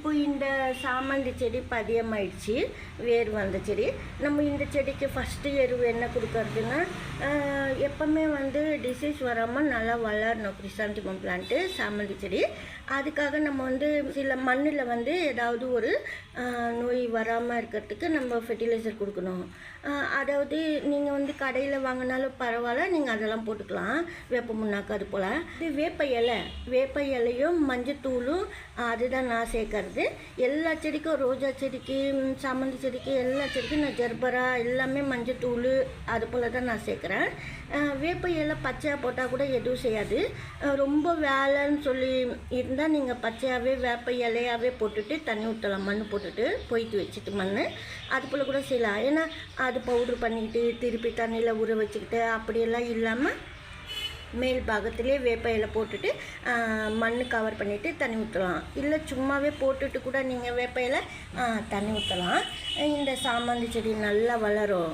இப்போ இந்த சாமந்தி செடி பதியமாயிடுச்சு வேர் வந்த செடி. நம்ம இந்த செடிக்கு ஃபஸ்ட்டு எருவு என்ன கொடுக்கறதுன்னா எப்போவுமே வந்து டிசீஸ் வராமல் நல்லா வளரணும் கிறிசாந்திமம் பிளான்ட்டு சாமந்தி செடி. அதுக்காக நம்ம வந்து சில மண்ணில் வந்து ஏதாவது ஒரு நோய் வராமல் இருக்கிறதுக்கு நம்ம ஃபெர்டிலைசர் கொடுக்கணும். அதாவது நீங்கள் வந்து கடையில் வாங்கினாலும் பரவாயில்ல நீங்கள் அதெல்லாம் போட்டுக்கலாம். வேப்ப முன்னாக்கு அது போல். இது வேப்ப இலை. வேப்ப இலையும் மஞ்சத்தூளும் அதுதான் நான் சேர்க்கறது. எல்லா செடிக்கும் ரோஜா செடிக்கு சாமந்தி செடிக்கு எல்லா செடிக்கும் நான் ஜர்பரா எல்லாமே மஞ்சத்தூள் அது போல் தான் நான் சேர்க்குறேன். வேப்ப இலை பச்சையாக போட்டால் கூட எதுவும் செய்யாது. ரொம்ப வேலைன்னு சொல்லி இருந்தால் நீங்கள் பச்சையாகவே வேப்ப இலையாகவே போட்டுட்டு தண்ணி ஊற்றலாம் மண் போட்டுட்டு பொய்த்து வச்சுட்டு மண் அது போல் கூட செய்யலாம். ஏன்னா அது பவுட்ரு பண்ணிக்கிட்டு திருப்பி தண்ணியில் ஊற வச்சுக்கிட்டு அப்படியெல்லாம் இல்லாமல் மேல் பாகத்திலே வேப்ப இலை போட்டுட்டு மண் கவர் பண்ணிவிட்டு தண்ணி ஊற்றலாம் இல்லை சும்மாவே போட்டுட்டு கூட நீங்கள் வேப்ப இலை தண்ணி ஊற்றலாம் இந்த சாமந்தி செடி நல்லா வளரும்.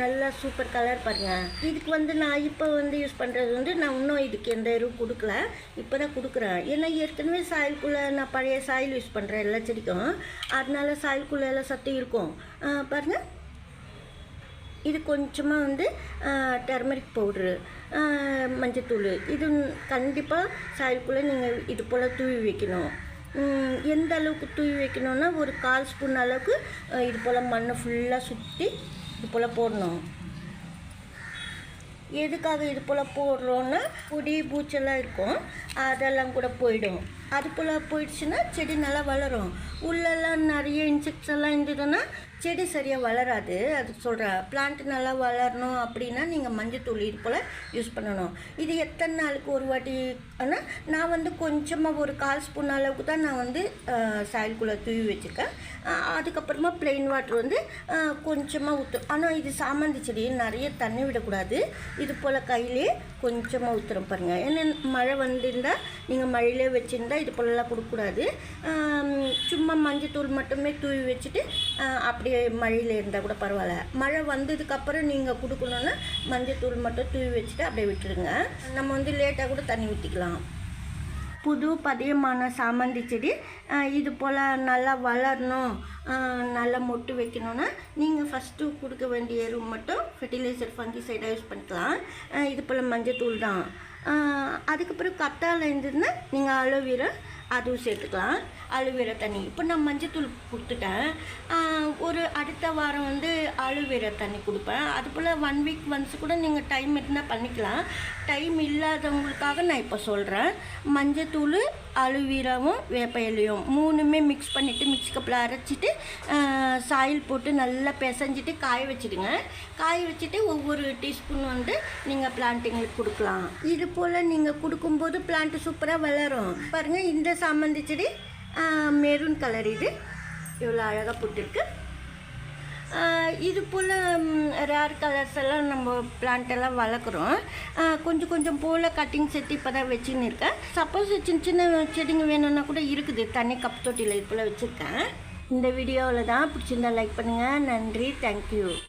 நல்லா சூப்பர் கலர் பாருங்கள் இதுக்கு வந்து நான் இப்போ வந்து யூஸ் பண்ணுறது வந்து நான் இன்னும் இதுக்கு எந்த எருவும் கொடுக்கல. இப்போ தான் கொடுக்குறேன். ஏன்னா ஏற்கனவே சாயலுக்குள்ளே நான் பழைய சாயில் யூஸ் பண்ணுறேன் எல்லா செடிக்கும். அதனால சாயலுக்குள்ளே எல்லாம் சத்து இருக்கும். பாருங்கள் இது கொஞ்சமாக வந்து டர்மரிக் பவுட்ரு மஞ்சத்தூள். இது கண்டிப்பாக சாயலுக்குள்ளே நீங்கள் இது போல் தூவி வைக்கணும். எந்த அளவுக்கு தூவி வைக்கணும்னா ஒரு கால் ஸ்பூன் அளவுக்கு இது போல் மண்ணை ஃபுல்லாக சுற்றி இது போல் போடணும். எதுக்காக இது போல் போடுறோன்னா பொடி பூச்செல்லாம் இருக்கும். அதெல்லாம் கூட போயிடும். அது போல் போயிடுச்சுன்னா செடி நல்லா வளரும். உள்ளெல்லாம் நிறைய இன்செக்ட்ஸ் எல்லாம் இருந்ததுன்னா செடி சரியாக வளராது. அது சொல்கிறேன் பிளான்ட் நல்லா வளரணும் அப்படின்னா நீங்கள் மஞ்சத்தூள் இது போல் யூஸ் பண்ணணும். இது எத்தனை நாளுக்கு ஒரு வாட்டி? ஆனால் நான் வந்து கொஞ்சமாக ஒரு கால் ஸ்பூன் அளவுக்கு தான் நான் வந்து சாயல்குள்ளே தூவி வச்சுருக்கேன். அதுக்கப்புறமா பிளெயின் வாட்டர் வந்து கொஞ்சமாக ஊற்று ஆனால் இது சாமந்தி செடியை நிறைய தண்ணி விடக்கூடாது. இது போல் கையிலே கொஞ்சமாக ஊற்றுறோம் பாருங்கள் ஏன்னா மழை வந்திருந்தால் நீங்கள் மழையிலே வச்சுருந்தா இது போலலாம் கொடுக்கக்கூடாது. சும்மா மஞ்சத்தூள் மட்டுமே தூவி வச்சுட்டு அப்படியே மழையில் இருந்தால் கூட பரவாயில்ல. மழை வந்ததுக்கப்புறம் நீங்கள் கொடுக்கணுன்னா மஞ்சத்தூள் மட்டும் தூவி வச்சுட்டு அப்படியே விட்டுருங்க நம்ம வந்து லேட்டாக கூட தண்ணி ஊற்றிக்கலாம் புது பதியமான சாமந்தி செடி இது போல் நல்லா வளரணும் நல்லா மொட்டு வைக்கணும்னா நீங்கள் ஃபஸ்ட்டு கொடுக்க வேண்டிய எருவு மட்டும் ஃபெர்டிலைசர் ஃபங்கிசைடாக யூஸ் பண்ணிக்கலாம். இது போல் மஞ்சத்தூள் தான். அதுக்கப்புறம் கத்தாழை இருந்ததுன்னா நீங்கள் அலோவேரா அதுவும் சேர்த்துக்கலாம். அலோவேரா தண்ணி. இப்போ நான் மஞ்சத்தூள் கொடுத்துட்டேன். அடுத்த வாரம் வந்து அழுவீரை தண்ணி கொடுப்பேன். அது போல் ஒன் வீக் ஒன்ஸ் கூட நீங்கள் டைம் இருந்தால் பண்ணிக்கலாம். டைம் இல்லாதவங்களுக்காக நான் இப்போ சொல்கிறேன் மஞ்சத்தூள் அலுவீராவும் வேப்ப இலையும் மூணுமே மிக்ஸ் பண்ணிவிட்டு மிக்ஸ் கப்பில் அரைச்சிட்டு சாயில் போட்டு நல்லா பிசைஞ்சிட்டு காய வச்சுடுங்க. காய வச்சுட்டு ஒவ்வொரு டீஸ்பூன் வந்து நீங்கள் பிளான்ட்டுங்களுக்கு கொடுக்கலாம். இது போல் நீங்கள் கொடுக்கும்போது பிளான்ட்டு சூப்பராக வளரும். பாருங்கள் இந்த சாமந்தி செடி மெரூன் கலர் இது. இவ்வளோ அழகாக போட்டிருக்கு. இது போல் ரேர் கலர்ஸ் எல்லாம் நம்ம பிளான்ட் எல்லாம் வளர்க்குறோம். கொஞ்சம் கொஞ்சம் போல் கட்டிங் செட்டு இப்போ தான் வச்சுன்னு இருக்கேன். சப்போஸ் சின்ன சின்ன செடிங்க வேணும்னா கூட இருக்குது. தண்ணி கப் தொட்டியில் இது போல் வச்சுருக்கேன். இந்த வீடியோவில் தான் பிடிச்சிருந்தா லைக் பண்ணுங்கள் நன்றி. தேங்க்யூ